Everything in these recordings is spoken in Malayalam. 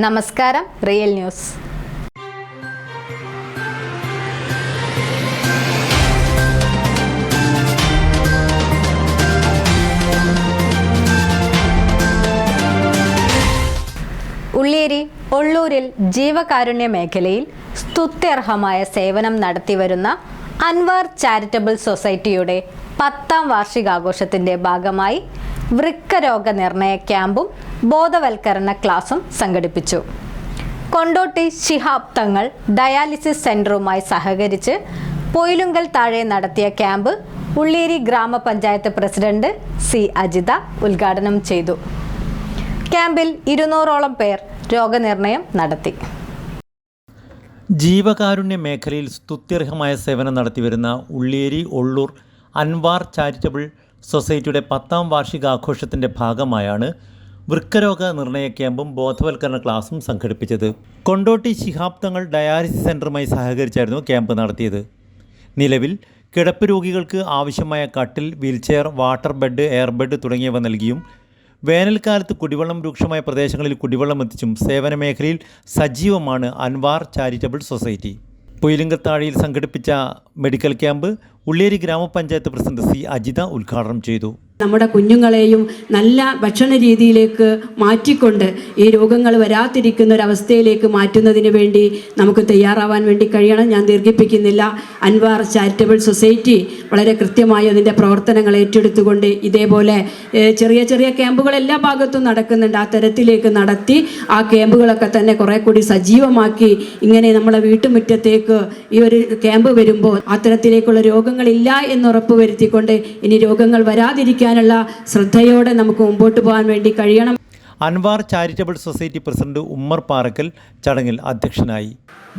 നമസ്കാരം റിയൽ ന്യൂസ്. ഉള്ളിയേരി ഒള്ളൂരിൽ ജീവകാരുണ്യ മേഖലയിൽ സ്തുത്യർഹമായ സേവനം നടത്തിവരുന്ന അൻവാർ ചാരിറ്റബിൾ സൊസൈറ്റിയുടെ പത്താം വാർഷികാഘോഷത്തിന്റെ ഭാഗമായി വൃക്കരോഗ നിർണയ ക്യാമ്പും ബോധവൽക്കരണ ക്ലാസും സംഘടിപ്പിച്ചു. കൊണ്ടോട്ടി ശിഹാബ് തങ്ങൾ ഡയാലിസിസ് സെന്ററുമായി സഹകരിച്ച് പൊയിലുങ്കൽ താഴെ നടത്തിയ ക്യാമ്പ് ഉള്ളേരി ഗ്രാമപഞ്ചായത്ത് പ്രസിഡന്റ് സി അജിത ഉദ്ഘാടനം ചെയ്തു. ക്യാമ്പിൽ ഇരുന്നൂറോളം പേർ രോഗനിർണയം നടത്തി. ജീവകാരുണ്യ മേഖലയിൽ സ്തുത്യർഹമായ സേവനം നടത്തിവരുന്ന ഉള്ളേരി ഒള്ളൂർ അൻവാർ ചാരിറ്റബിൾ സൊസൈറ്റിയുടെ പത്താം വാർഷികാഘോഷത്തിന്റെ ഭാഗമായാണ് വൃക്കരോഗ നിർണയ ക്യാമ്പും ബോധവൽക്കരണ ക്ലാസും സംഘടിപ്പിച്ചത്. കൊണ്ടോട്ടി ശിഹാബ് തങ്ങൾ ഡയാലിസിസ് സെന്ററുമായി സഹകരിച്ചായിരുന്നു ക്യാമ്പ് നടത്തിയത്. നിലവിൽ കിടപ്പ് രോഗികൾക്ക് ആവശ്യമായ കട്ടിൽ wheelchair water bed air bed തുടങ്ങിയവ നൽകിയും വേനൽക്കാലത്ത് കുടിവെള്ളം രൂക്ഷമായ പ്രദേശങ്ങളിൽ കുടിവെള്ളം എത്തിച്ചും സേവന മേഖലയിൽ സജീവമാണ് അൻവാർ ചാരിറ്റബിൾ സൊസൈറ്റി. പുയിലിംഗത്താഴിയിൽ സംഘടിപ്പിച്ച മെഡിക്കൽ ക്യാമ്പ് ഉള്ളിയേരി ഗ്രാമപഞ്ചായത്ത് പ്രസിഡന്റ് സി അജിത ഉദ്ഘാടനം ചെയ്തു. നമ്മുടെ കുഞ്ഞുങ്ങളെയും നല്ല ഭക്ഷണ രീതിയിലേക്ക് മാറ്റിക്കൊണ്ട് ഈ രോഗങ്ങൾ വരാതിരിക്കുന്ന ഒരു അവസ്ഥയിലേക്ക് മാറ്റുന്നതിന് വേണ്ടി നമുക്ക് തയ്യാറാവാൻ വേണ്ടി കഴിയണം. ഞാൻ ദീർഘിപ്പിക്കുന്നില്ല. അൻവാർ ചാരിറ്റബിൾ സൊസൈറ്റി വളരെ കൃത്യമായി അതിന്റെ പ്രവർത്തനങ്ങൾ ഏറ്റെടുത്തുകൊണ്ട് ഇതേപോലെ ചെറിയ ചെറിയ ക്യാമ്പുകൾ എല്ലാ ഭാഗത്തും നടക്കുന്നുണ്ട്. ആ തരത്തിലേക്ക് നടത്തി ആ ക്യാമ്പുകളൊക്കെ തന്നെ കുറെ കൂടി സജീവമാക്കി ഇങ്ങനെ നമ്മളെ വീട്ടുമുറ്റത്തേക്ക് ഈ ഒരു ക്യാമ്പ് വരുമ്പോൾ അത്തരത്തിലേക്കുള്ള രോഗങ്ങളില്ല എന്ന് ഉറപ്പ് വരുത്തിക്കൊണ്ട് ഇനി രോഗങ്ങൾ വരാതിരിക്കാനുള്ള ശ്രദ്ധയോടെ നമുക്ക് മുമ്പോട്ട് പോകാൻ വേണ്ടി കഴിയണം. Anwar charitable society president Ummer Parakkal ചടങ്ങിൽ അധ്യക്ഷനായി.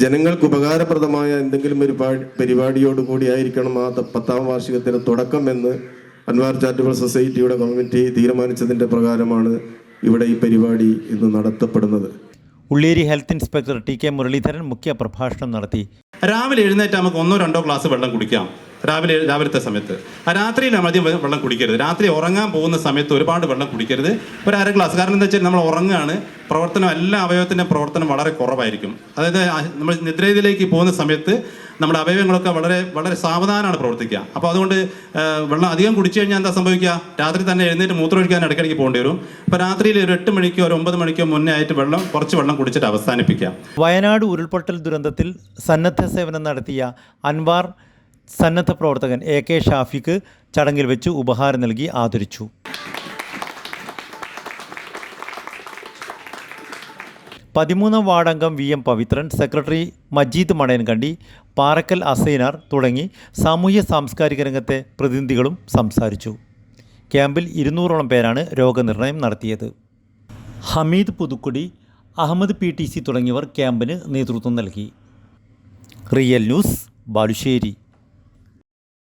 ജനങ്ങൾക്ക് ഉപകാരപ്രദമായ എന്തെങ്കിലും ഒരു പരിപാടിയോടു പരിപാടിയോടുകൂടി ആയിരിക്കണം ആ പത്താം വാർഷികത്തിന് തുടക്കം എന്ന് അൻവാർ ചാരിറ്റബിൾ സൊസൈറ്റിയുടെ കമ്മിറ്റി തീരുമാനിച്ചതിന്റെ പ്രകാരമാണ് ഇവിടെ ഈ പരിപാടി ഇന്ന് നടത്തപ്പെടുന്നത്. Ulleri health inspector T K Muraleedharan മുഖ്യ പ്രഭാഷണം നടത്തി. രാവിലെ എഴുന്നേറ്റ് നമുക്ക് ഒന്നോ രണ്ടോ ഗ്ലാസ് വെള്ളം കുടിക്കാം. രാവിലെ രാവിലത്തെ സമയത്ത്. ആ രാത്രിയിൽ അധികം വെള്ളം കുടിക്കരുത്. രാത്രി ഉറങ്ങാൻ പോകുന്ന സമയത്ത് ഒരുപാട് വെള്ളം കുടിക്കരുത്. ഒരു അര ഗ്ലാസ്. കാരണം എന്താ വെച്ചാൽ നമ്മൾ ഉറങ്ങുകയാണ് പ്രവർത്തനം എല്ലാ അവയവത്തിന്റെ പ്രവർത്തനം വളരെ കുറവായിരിക്കും. അതായത് നമ്മൾ നിദ്രയിലേക്ക് പോകുന്ന സമയത്ത് നമ്മുടെ അവയവങ്ങളൊക്കെ വളരെ വളരെ സാവധാനമാണ് പ്രവർത്തിക്കുക. അപ്പോൾ അതുകൊണ്ട് വെള്ളം അധികം കുടിച്ചു കഴിഞ്ഞാൽ എന്താ സംഭവിക്കുക? രാത്രി തന്നെ എഴുന്നേറ്റ് മൂത്രമൊഴിക്കാൻ ഇടയ്ക്കിടയ്ക്ക് പോകേണ്ടി വരും. അപ്പോൾ രാത്രിയിൽ ഒരു എട്ട് മണിക്കോ ഒരു ഒമ്പത് മണിക്കോ മുന്നേ ആയിട്ട് വെള്ളം കുറച്ച് വെള്ളം കുടിച്ചിട്ട് അവസാനിപ്പിക്കാം വയനാട് ഉരുൾപൊട്ടൽ ദുരന്തത്തിൽ സന്നദ്ധ സേവനം നടത്തിയ അൻവാർ സന്നദ്ധ പ്രവർത്തകൻ എ കെ ഷാഫിക്ക് ചടങ്ങിൽ വെച്ച് ഉപഹാരം നൽകി ആദരിച്ചു. പതിമൂന്നാം വാർഡംഗം V M Pavithran secretary Majeed Madayankandi Parakkal Asainar തുടങ്ങി സാമൂഹ്യ സാംസ്കാരിക രംഗത്തെ പ്രതിനിധികളും സംസാരിച്ചു. ക്യാമ്പിൽ ഇരുന്നൂറോളം പേരാണ് രോഗനിർണയം നടത്തിയത്. Hameed Puthukkudi Ahammed P T C തുടങ്ങിയവർ ക്യാമ്പിന് നേതൃത്വം നൽകി. Real news Balussery.